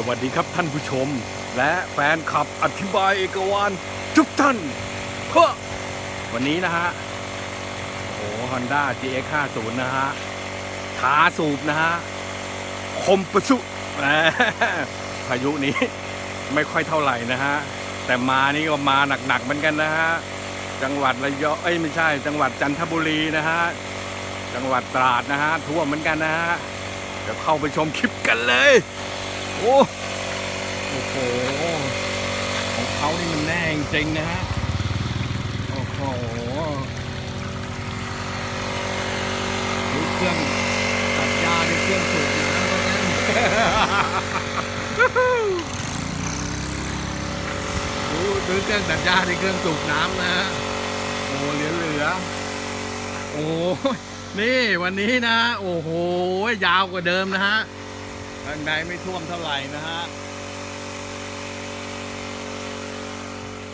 สวัสดีครับท่านผู้ชม และแฟนคลับอธิบายเอกวานทุกท่านเฮ้อวันนี้นะฮะ โอ้โหฮอนด้า GX 50นะฮะท้าสูบนะฮะ คมประสุพายุนี้ไม่ค่อยเท่าไหร่นะฮะ แต่มานี่ก็มาหนักๆเหมือนกันนะฮะ จังหวัดระยองเอ้ยไม่ใช่ จังหวัดจันทบุรีนะฮะ จังหวัดตราดนะฮะท่วมเหมือนกันนะฮะ เดี๋ยวเข้าไปชมคลิปกันเลย โอ้โอ้โหของเขานี่มันแน่จริงนะฮะ โอ้โหเครื่องตัดหญ้าในเครื่องสูบน้ำว่างั้นดูดูเครื่องตัดหญ้าในเครื่องสูบน้ำนะฮะโอ้เหลือเหลือโอ้นี่วันนี้นะ โอ้โห ยาวกว่าเดิมนะฮะ ข้างในไม่ท่วมเท่าไหร่นะฮะ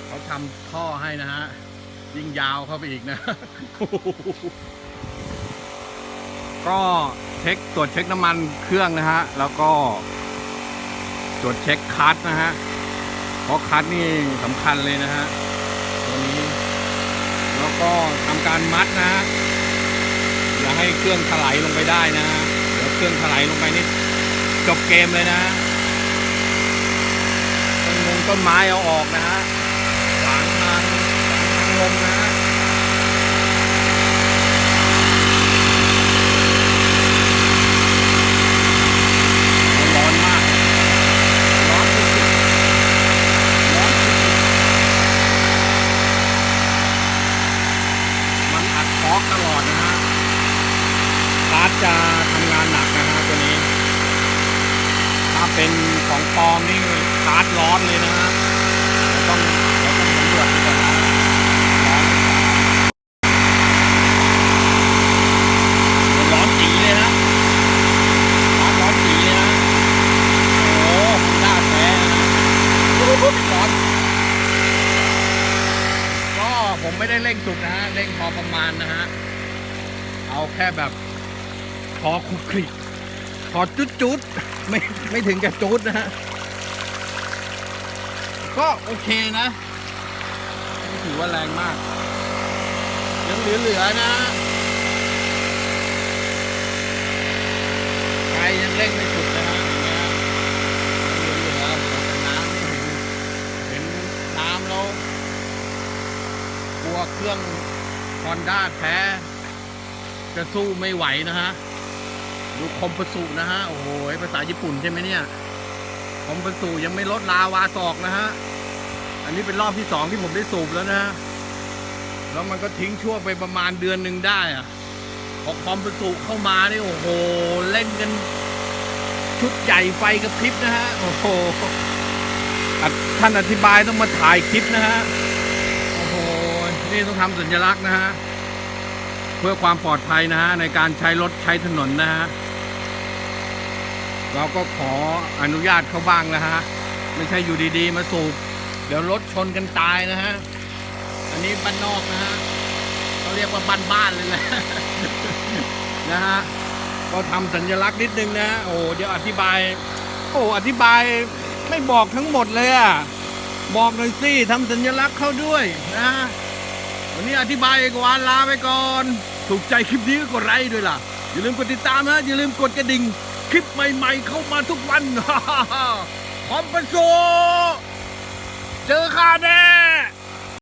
เขาทำท่อให้นะฮะ ยิ่งยาวเข้าไปอีกนะ ก็เช็คตรวจเช็คน้ำมันเครื่องนะฮะ แล้วก็ตรวจเช็คคัสนะฮะ เพราะคัสนี่สำคัญเลยนะฮะตัวนี้ แล้วก็ทำการมัดนะฮะอย่าให้เครื่องถลายลงไปได้นะฮะเดี๋ยวเครื่องถลายลงไปนี่ จบเกมเลยนะต้นมงต้นไม้เอาออกนะฮะขวางทางขวางทางลมนะร้อนมากร้อนสุดๆร้อนสุดๆมันอัดคอกตลอดนะฮะคาร์ดจะทำงานหนักนะฮะตัวนี้ ถ้าเป็นของปลอมนี่คาร์ดร้อนเลยนะฮะเราต้องเราต้องสำรวจดูก่อนนะร้อนจีเลยนะร้อนร้อนจีเลยนะโอ้ด้าแท้นะโอ้โหร้อนก็ผมไม่ได้เร่งสุดนะฮะเร่งพอประมาณนะฮะเอาแค่แบบพอคลุกคลิก พอจุดจุดๆไม่ไม่ถึงกับจุดนะฮะ ก็โอเคนะไม่ถือว่าแรงมาก ยังเหลือๆนะใครยังเร่งไม่สุดนะฮะอย่างเงี้ยเหลือๆผมแต่น้ำเห็นน้ำแล้วกลัวเครื่องฮอนด้าแท้จะสู้ไม่ไหวนะฮะ ดูคอมปสุนะฮะ โอ้โหภาษาญี่ปุ่นใช่ไหมเนี่ย คอมปสุยังไม่ลดลาวาศอกนะฮะ อันนี้เป็นรอบที่สองที่ผมได้สูบแล้วนะ แล้วมันก็ทิ้งช่วงไปประมาณเดือนหนึ่งได้อะพอคอมปสุเข้ามานี่โอ้โห เล่นกัน ชุดใหญ่ไฟกระพริบนะฮะ โอ้โหท่านอธิบายต้องมาถ่ายคลิปนะฮะ โอ้โห นี่ต้องทำสัญลักษณ์นะฮะ เพื่อความปลอดภัยนะฮะ ในการใช้รถใช้ถนนนะฮะ เราก็ขออนุญาตเขาบ้างนะฮะ ไม่ใช่อยู่ดีๆ มาสูบ เดี๋ยวรถชนกันตายนะฮะ อันนี้บ้านนอกนะฮะเขาเรียกว่าบ้านๆเลยแหละนะฮะก็ทำสัญลักษณ์นิดนึงนะโอ้เดี๋ยวอธิบาย โอ้อธิบายไม่บอกทั้งหมดเลยอะบอกหน่อยสิทำสัญลักษณ์เข้าด้วยนะวันนี้อธิบายกวานลาไปก่อน ถูกใจคลิปนี้ก็กดไลค์ด้วยล่ะ อย่าลืมกดติดตามนะอย่าลืมกดกระดิ่ง ลิปใหม่ๆเข้ามาทุกวันพร้อมเป็นโซ เจอข้าแน่